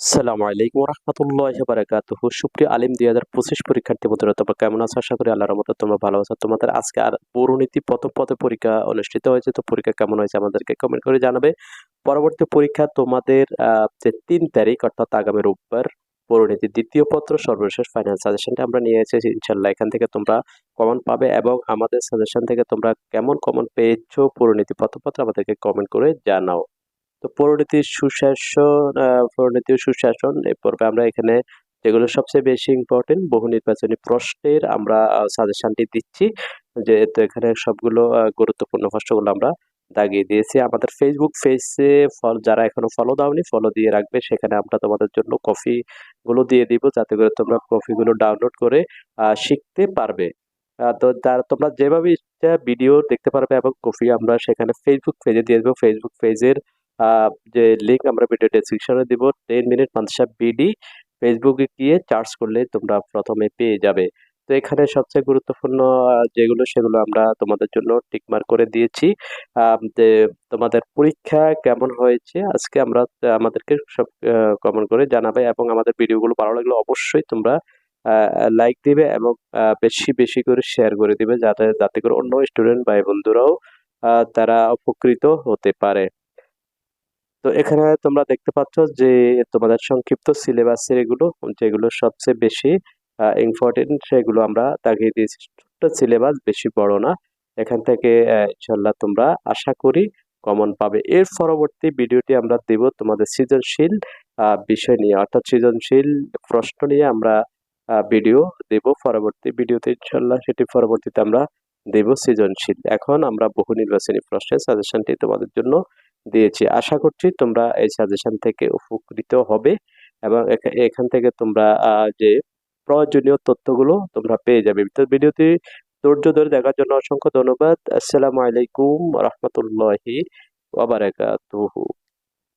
সালামু আলাইকুম রহমতুল্লাহ বারাকাতুহ সুপ্রিয় আলিম দুই হাজার পঁচিশ পরীক্ষার্থী বন্ধুরা, তোমরা কেমন আছো? আশা করি আল্লাহর মতো তোমরা ভালো আছো। তোমাদের আজকে আর পৌরনীতি প্রথম পথে পরীক্ষা অনুষ্ঠিত হয়েছে, তো পরীক্ষা কেমন হয়েছে আমাদেরকে কমেন্ট করে জানাবে। পরবর্তী পরীক্ষা তোমাদের যে তিন তারিখ, অর্থাৎ আগামী রোববার, পৌরনীতি দ্বিতীয় পত্র, সর্বশেষ ফাইনাল সাজেশনটা আমরা নিয়ে এসেছি ইনশাল্লাহ এখান থেকে তোমরা কমন পাবে এবং আমাদের সাজেশন থেকে তোমরা কেমন কমন পেয়েছ পৌরনীতি পত্র আমাদেরকে কমেন্ট করে জানাও। তো পরিণতির সুশাসন আহ, পরিণতির সুশাসন এই পর্বে আমরা এখানে যেগুলো সবচেয়ে বেশি ইম্পর্টেন্ট বহু নির্বাচনী প্রশ্নের আমরা সাজেশনটি দিচ্ছি। যে তো এখানে সবগুলো গুরুত্বপূর্ণ প্রশ্নগুলো আমরা দাগিয়ে দিয়েছি। আমাদের ফেসবুক পেজে ফল যারা এখনও ফলো দাওনি ফলো দিয়ে রাখবে। সেখানে আমরা তোমাদের জন্য কফি গুলো দিয়ে দিব যাতে করে তোমরা কফিগুলো ডাউনলোড করে শিখতে পারবে। তো যারা তোমরা যেভাবে ইচ্ছা ভিডিও দেখতে পারবে এবং কফি আমরা সেখানে ফেসবুক পেজে দিয়ে দেবো। ফেসবুক পেজের যে লিঙ্ক আমরা ভিডিও ডেসক্রিপশনে দিব টেন মিনিট মানসা বিডি ফেসবুকে গিয়ে চার্জ করলে তোমরা প্রথমে পেয়ে যাবে। তো এখানে সবচেয়ে গুরুত্বপূর্ণ যেগুলো সেগুলো আমরা তোমাদের জন্য টিকমার্ক করে দিয়েছি। যে তোমাদের পরীক্ষা কেমন হয়েছে, আজকে আমরা আমাদেরকে সব কমেন্ট করে জানাবে এবং আমাদের ভিডিওগুলো ভালো লাগলে অবশ্যই তোমরা লাইক দিবে এবং বেশি বেশি করে শেয়ার করে দিবে যাতে যাতে করে অন্য স্টুডেন্ট ভাই বন্ধুরাও তারা উপকৃত হতে পারে। তো এখানে তোমরা দেখতে পাচ্ছ যে তোমাদের সংক্ষিপ্ত সিলেবাসের এগুলো, যেগুলো সবচেয়ে বেশি ইম্পর্টেন্ট সেগুলো আমরা তাকিয়ে দিয়েছি। ছোট্ট সিলেবাস বেশি বড় না। এখান থেকে ইনশাল্লাহ তোমরা আশা করি কমন পাবে। এর পরবর্তী ভিডিওটি আমরা দেব তোমাদের সৃজনশীল বিষয় নিয়ে। অর্থাৎ সৃজনশীল প্রশ্ন নিয়ে আমরা ভিডিও দেব। পরবর্তী ভিডিওতে ইনশাল্লাহ সেটি পরবর্তীতে আমরা দেব সৃজনশীল। এখন আমরা বহু নির্বাচনী প্রশ্নের সাজেশনটি তোমাদের জন্য দিয়েছি। আশা করছি তোমরা এই সাজেশন থেকে উপকৃত হবে এবং এখা- এখান থেকে তোমরা যে প্রয়োজনীয় তথ্যগুলো তোমরা পেয়ে যাবে। তো ভিডিওটি ধৈর্য ধরে দেখার জন্য অসংখ্য ধন্যবাদ। আসসালামু আলাইকুম রহমতুল্লাহি ওয়াবারাকাতুহু